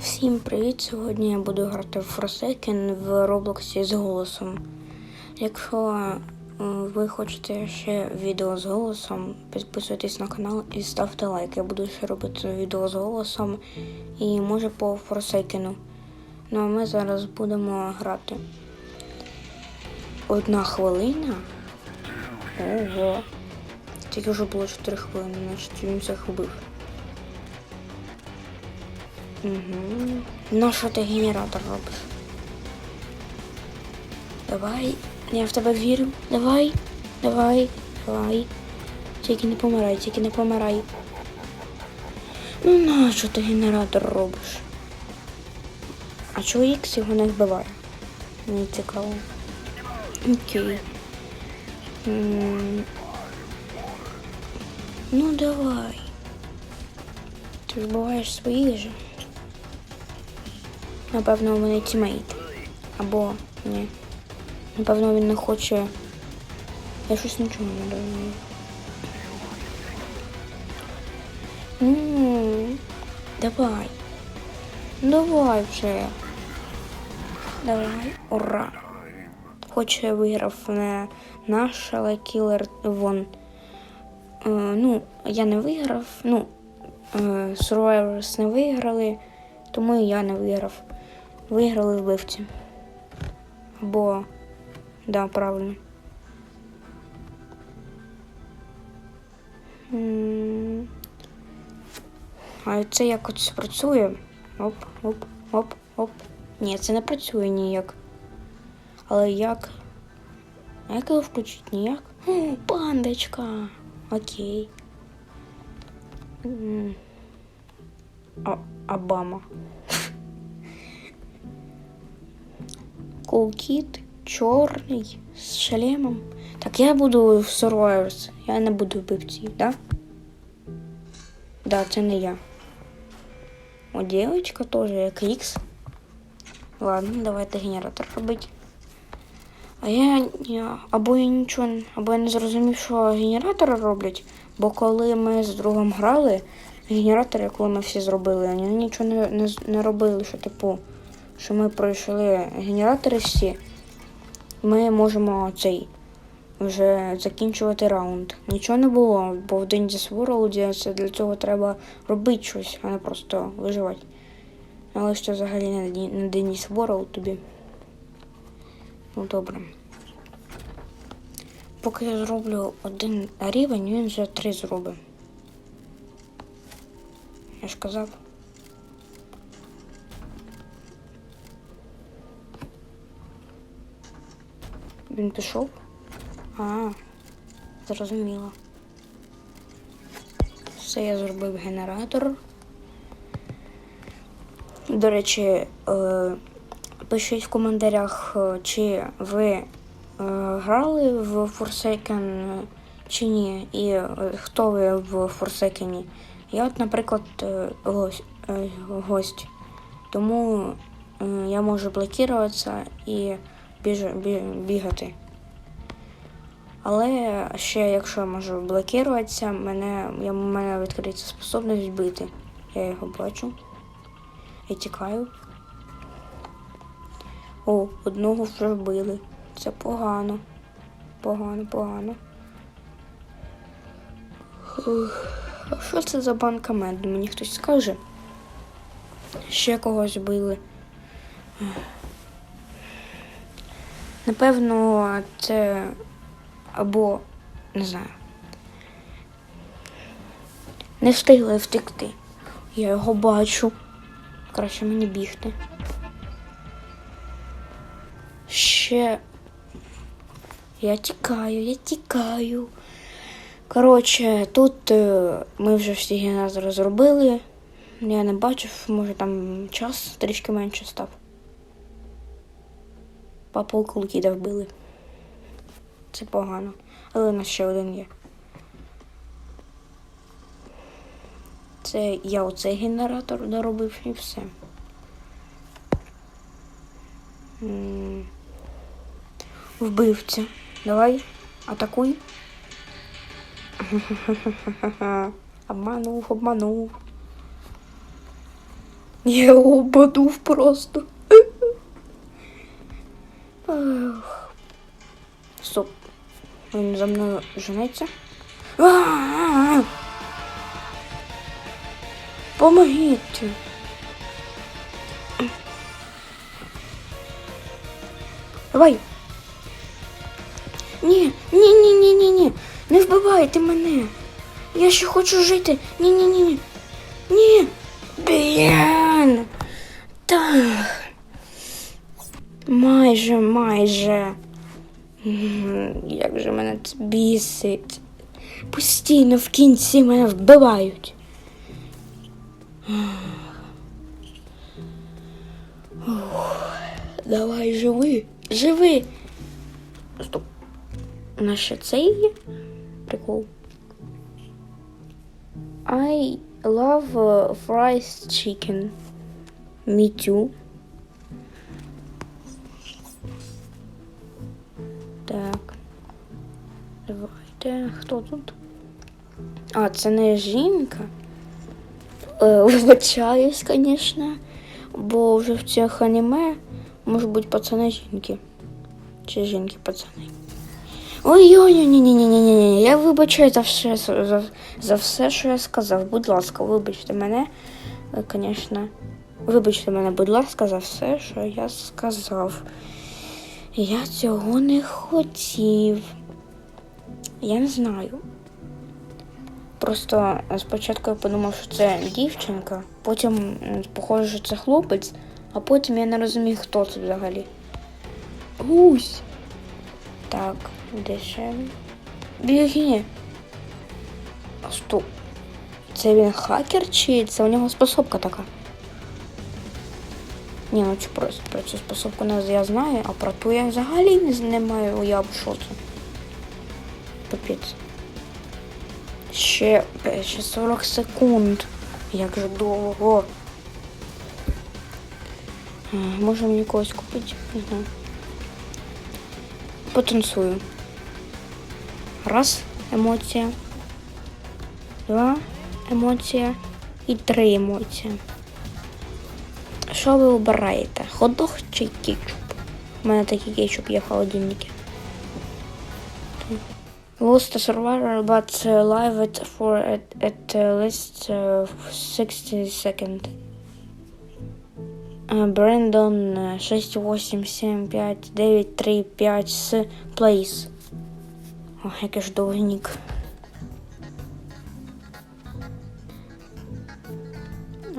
Всім привіт! Сьогодні я буду грати в Forsaken в Роблоксі з голосом. Якщо е, ви хочете ще відео з голосом, підписуйтесь на канал і ставте лайк. Я буду ще робити відео з голосом і може по Forsaken. Ну а ми зараз будемо грати. Одна хвилина. Ого. Тільки вже було 4 хвилини, значить він всіх вбив. Угу. На що ти генератор робиш? Давай, я в тебе вірю. Давай, давай, давай. Тільки не помирай, тільки не помирай. Ну на що ти генератор робиш? А чого Ікс його не вбиває? Мені цікаво. Окей. М, Ну давай. Ти вбиваєш своїх же. Напевно, вони тімейти. Або ні. Напевно, він не хоче. Я щось нічого не розумію. Ну, давай. Давай вже. Давай. Ура. Хоч я виграв не наш, але кілер вон. Е, ну, я не виграв. Ну, е, Survivors не виграли, тому і я не виграв. Виграли вбивці. Або, да, правильно. А це як от працює? Оп, оп, оп, оп. Ні, це не працює ніяк. Але як? А як його включити? Ніяк? О, пандочка. Окей. М. А, Кулкіт чорний з шлемом. Так я буду в Survivors. Я не буду вбивці, да? Да, це не я. О, дівчинка теж як Ікс. Ладно, давайте генератор робити. А я, або я нічого, або я не зрозумів, що генератори роблять, бо коли ми з другом грали, генератори, коли ми всі зробили, вони нічого не, не, не робили, що типу, що ми пройшли генератори всі, ми можемо цей вже закінчувати раунд. Нічого не було, бо в Dangerous World це для цього треба робити щось, а не просто виживати. Але що взагалі не, не Dangerous тобі. Ну добре. Поки я зроблю один рівень, він вже три зробить. Я ж казав. Він пішов? А, зрозуміло. Все, я зробив генератор. До речі, е, пишіть в коментарях, е, чи ви е, грали в Forsaken чи ні, і хто ви в Forsaken. Я от, наприклад, гость. Тому я можу блокуватися і біж, бі, бігати. Але ще якщо я можу блокуватися, мене, я, мене відкриється способність бити. Я його бачу. Я тікаю. О, одного вже вбили. Це погано. Погано, погано. Ух, А що це за банка меду? Мені хтось скаже? Ще когось вбили. Напевно, це або не знаю. Не встигли втекти. Я його бачу. Краще мені бігти. Ще. Я тікаю, я тікаю. Коротше, тут е, ми вже всі генератори зробили. Я не бачив, може там час трішки менше став. Папу Кулкіда вбили. Це погано. Але у нас ще один є. Це я оцей генератор доробив і все. Вбивця. Давай, атакуй. обманув, обманув. Я обманув просто. Він за мною женеться. Помогіть. Давай. Ні, ні, ні, ні, ні, ні. Не вбивайте мене. Я ще хочу жити. Ні, ні, ні, ні. Ні. Блін. Так. Майже, майже. Як же мене це бісить. Постійно в кінці мене вбивають. Ух. Давай, живи, живи. Стоп. У нас це є? Прикол. I love fried chicken. Me too. Так. Давайте. Хто тут? А, це не жінка. Е, Вибачаюсь, звісно. Бо вже в цих аніме можуть бути пацани жінки. Чи жінки пацани. Ой-ой, ні ні ні ні ні ні Я вибачаю за все, за, за все, що я сказав. Будь ласка, вибачте мене, звісно. Вибачте мене, будь ласка, за все, що я сказав. Я цього не хотів. Я не знаю. Просто спочатку я подумав, що це дівчинка, потім похоже, що це хлопець, а потім я не розумію, хто це взагалі. Гусь. Так, де ще? Стоп. Це він хакер чи це у нього способка така? Ні, ну чи просто про цю способку не я знаю, а про ту я взагалі не, маю уяву, що це. Капець. Ще, ще 40 секунд. Як же довго. Може мені когось купити? Не знаю. Потанцую. Раз емоція. Два емоція. І три емоції. Що ви обираєте? Ходох чи кетчуп? У мене такий кетчуп є в холодильнику. Lost survivor, but uh, live it for at, at uh, least uh, 60 seconds. Uh, Brandon uh, 6, 8, 7, 5, 9, 3, 5, с, place. О, який ж довгий нік.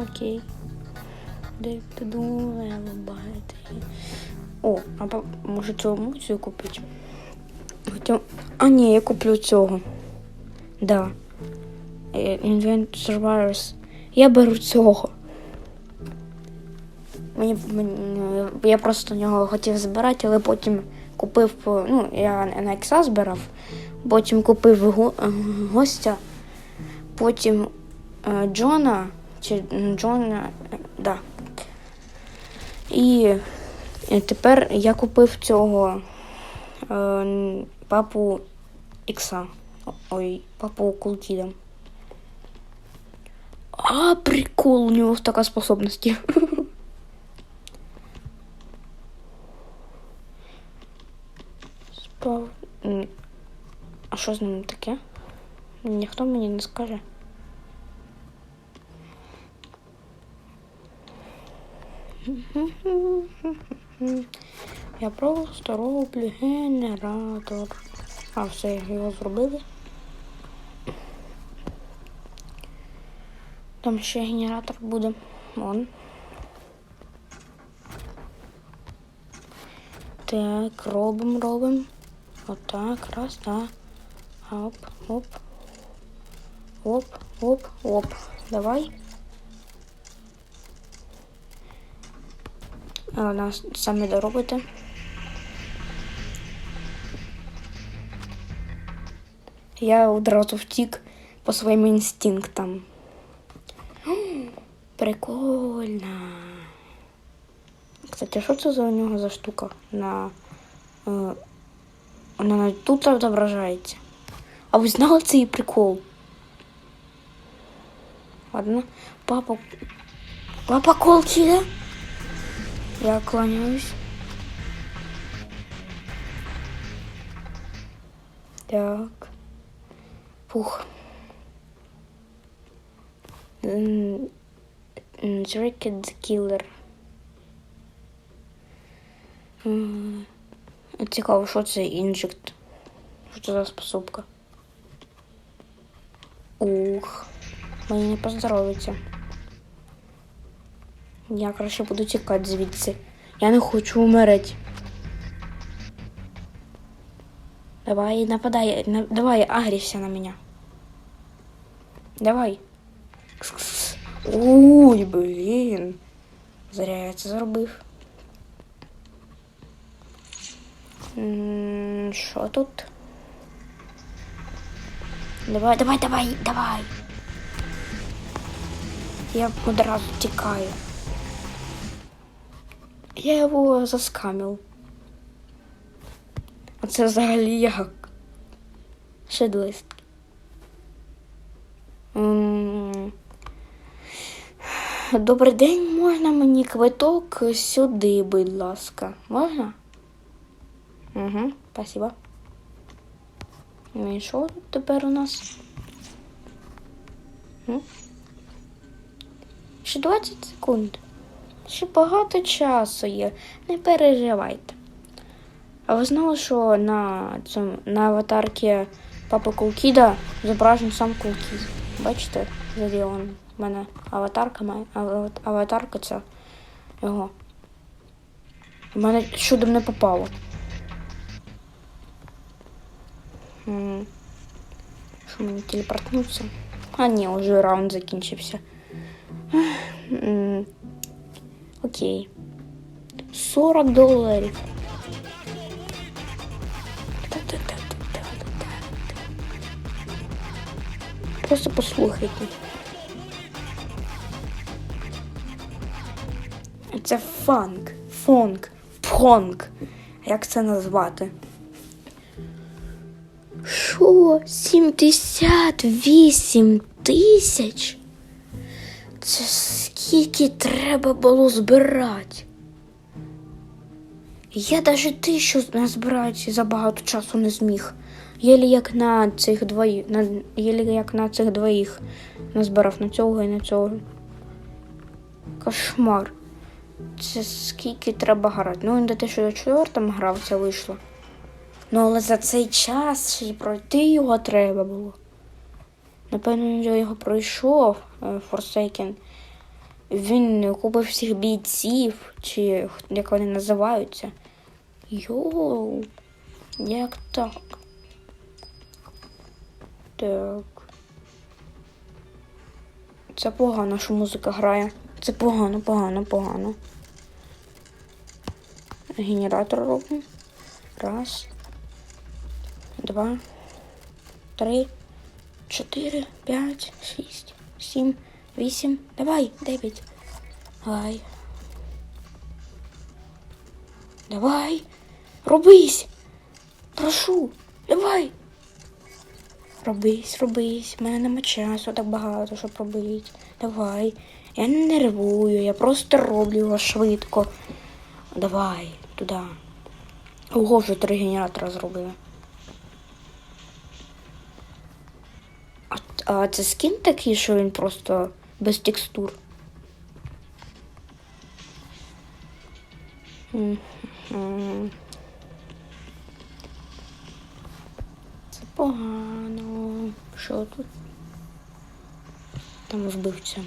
Окей. Де ти думала, багато. О, а може цю емоцію купити? Хоча... А ні, я куплю цього. Да. Е, Invent Survivors. Я беру цього. Мені, мені, я просто нього хотів збирати, але потім купив, ну, я на ікса збирав, потім купив го, гостя, потім е, Джона, чи Джона, е, да. І е, тепер я купив цього е, папу Ікса. Ой, папу Култіда. А, прикол, у нього така способність. Спав... А що з ним таке? Ніхто мені не скаже. Я просто роблю генератор. А, все, його зробили. Там ще генератор буде. Вон. Так, робимо, робимо. Отак, раз, так. Оп, оп. Оп, оп, оп. Давай. А, нас самі доробите. Я одразу втік по своїм інстинктам. Прикольно. Кстати, що це за у нього за штука? На, е, вона навіть тут відображається. А ви знали цей прикол? Ладно, папа. Лапа колки, да? Я клоняюсь. Так. М, Tricked the Killer. Цікаво, що це інжект? Що це за способка? Ух, мені не поздоровиться. Я краще буду тікати звідси. Я не хочу умереть. Давай, нападай, на- давай, агрівся на мене. Давай. Кс-кс. Ой, блін. Зря я це зробив. Що тут? Давай, давай, давай, давай. Я одразу тікаю. Я його заскамив. А це взагалі як? Шедлистки. Добрий день, можна мені квиток сюди, будь ласка. Можна? Угу, спасибо. Ну і що тут тепер у нас? Ще 20 секунд. Ще багато часу є. Не переживайте. А ви знали, що на цьому на аватарці Папи Кулкіда зображений сам Кулкід? Бачите, ззаді он в мене аватарка має. ава- Аватарка ця його. В мене чудом не попало. Що мені телепортнуться? А ні, вже раунд закінчився. Окей. 40 доларів. Просто послухайте. Це фанк, фонк, фонк. Як це назвати? Що? 78 тисяч? Це скільки треба було збирати? Я навіть тисячу назбирати за багато часу не зміг. Єлі як на цих двоїх, на, єлі як на цих двоїх назбирав на цього і на цього. Кошмар. Це скільки треба грати. Ну, до те, що я четвертом грав, це вийшло. Ну, але за цей час ще й пройти його треба було. Напевно, я його пройшов, е, Forsaken. Він купив всіх бійців, чи як вони називаються. Йоу, як так? Так. Це погано, що музика грає. Це погано, погано, погано. Генератор робимо. Раз. Два. Три. Чотири. П'ять. Шість. Сім. Вісім. Давай. Дев'ять. Давай. Давай. Робись. Прошу. Давай. Робись, робись. У мене нема часу так багато, щоб робити. Давай. Я не нервую, я просто роблю його швидко. Давай, туди. Ого, вже три генератора зробили. А, а це скін такий, що він просто без текстур. Це погано. Що тут? Там вбивця.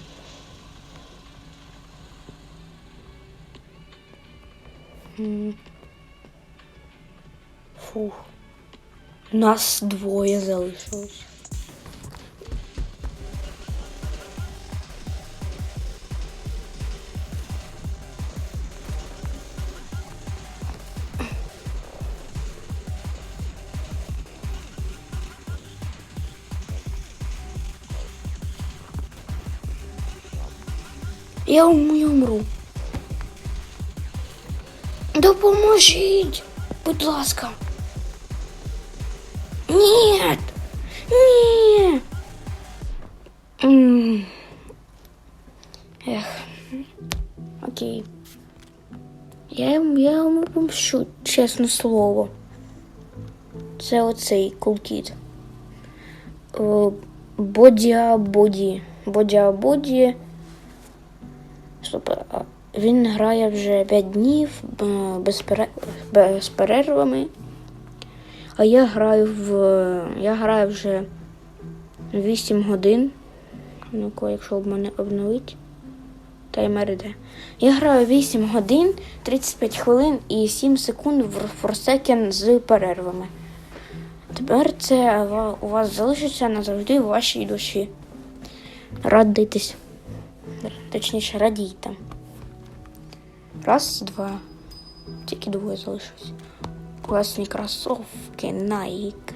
М. Фух. Нас двоє залишилось. Я ум- я умру. Допоможіть, будь ласка. Ні. М. Ех. окей. Я, я йому помщу, чесне слово. Це оцей кулкіт. Бодя Боді. Стоп, а він грає вже 5 днів е, без, пере... без перервами. А я граю в. Я граю вже 8 годин. Ну-ка, якщо в мене обновить. Таймер іде. Я граю 8 годин, 35 хвилин і 7 секунд в форсекен з перервами. Тепер це у вас залишиться назавжди в вашій душі. Радитись. Точніше, радійте. Раз, два. Тільки двоє залишилось. Класні кросовки, Nike.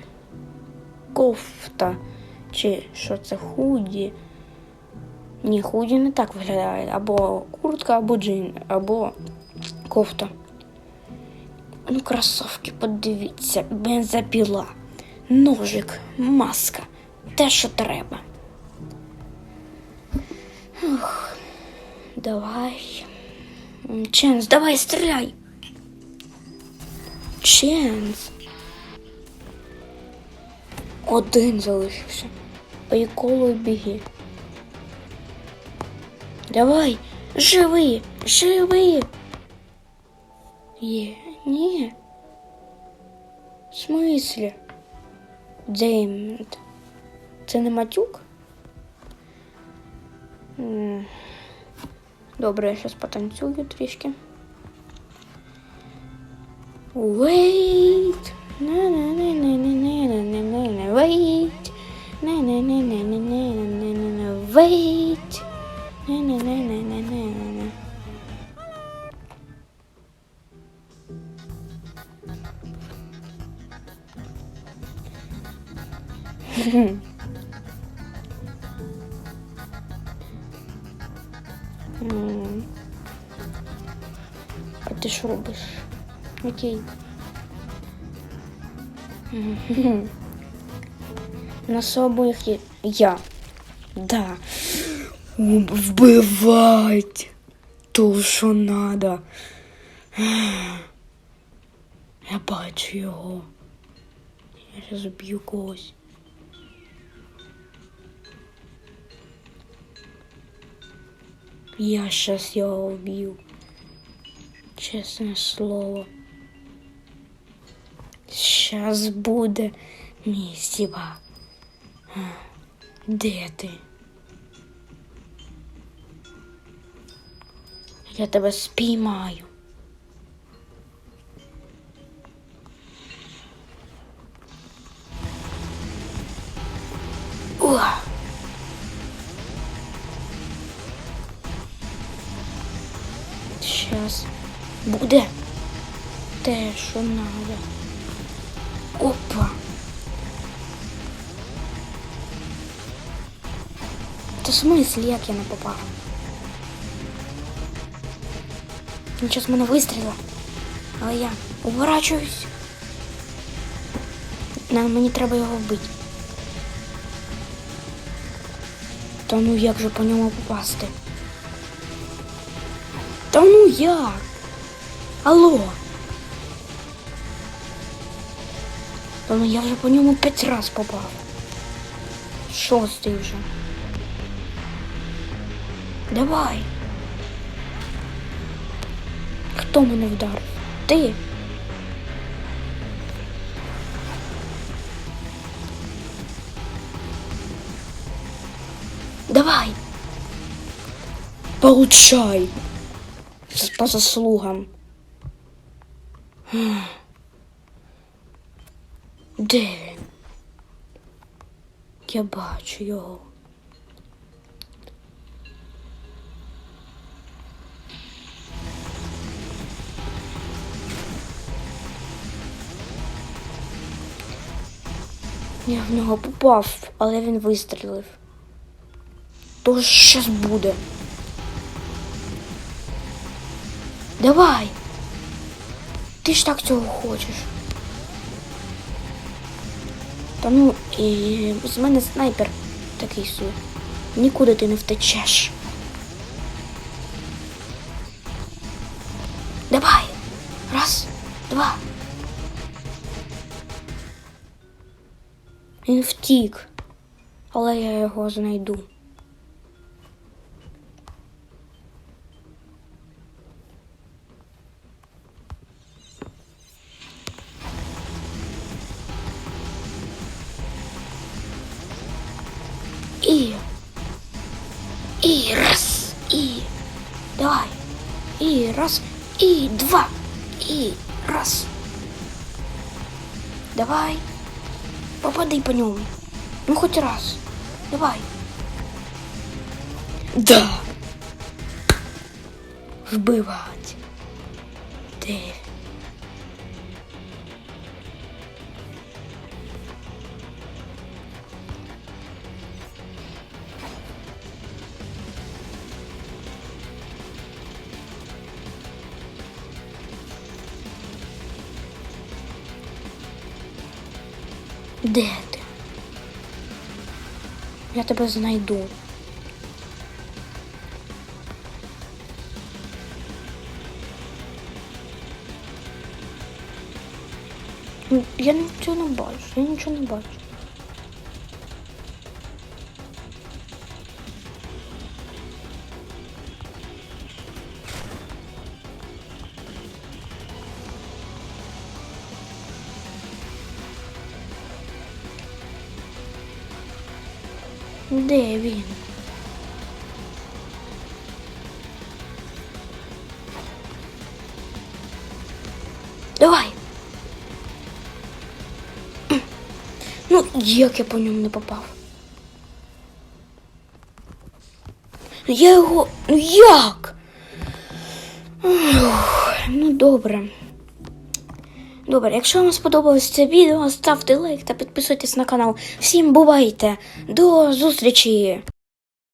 Кофта. Чи що це худі? Ні, худі не так виглядає. Або куртка, або джин, або кофта. Ну, кросовки, подивіться, бензопіла, ножик, маска. Те, що треба. Давай. Ченс, давай стріляй. Ченс. Один залишився. Приколуй біги. Давай, живи, живи. Є, ні. В смислі? Деймонд. Це не матюк? Добре, я зараз потанцюю трішки. Wait. Wait. Wait. Wait. Робиш? Окей. Нас обоих я. Да. Вбивать. То, що надо. Я бачу його. Я зараз б'ю когось. Я щас його вб'ю. Чесне слово. Щас буде місіва. Де ти? Я тебе спіймаю. Уа! Щас буде те, що надо. Опа. Та смислі, як я не попав? Зараз мене вистрілив. Але я уворачуюсь. На, мені треба його вбити. Та ну як же по ньому попасти? Та ну як? Алло. Та ну я вже по ньому п'ять раз попав. Шостий вже. Давай. Хто мене вдарив? Ти? Давай. Получай. По заслугам. Де він? Я бачу його. Я в нього попав, але він вистрілив. То щось буде. Давай. Ти ж так цього хочеш. Та ну, і з мене снайпер такий собі. Нікуди ти не втечеш. Давай. Раз, два. Він втік, але я його знайду. Де ти? Я тебе знайду. Ну, Я нічого не бачу, я нічого не бачу. Де він? Давай. Ну, як я по ньому не попав? Я його. Ну як? Ух, Ну, добре. Добре, якщо вам сподобалось це відео, ставте лайк та підписуйтесь на канал. Всім бувайте! До зустрічі!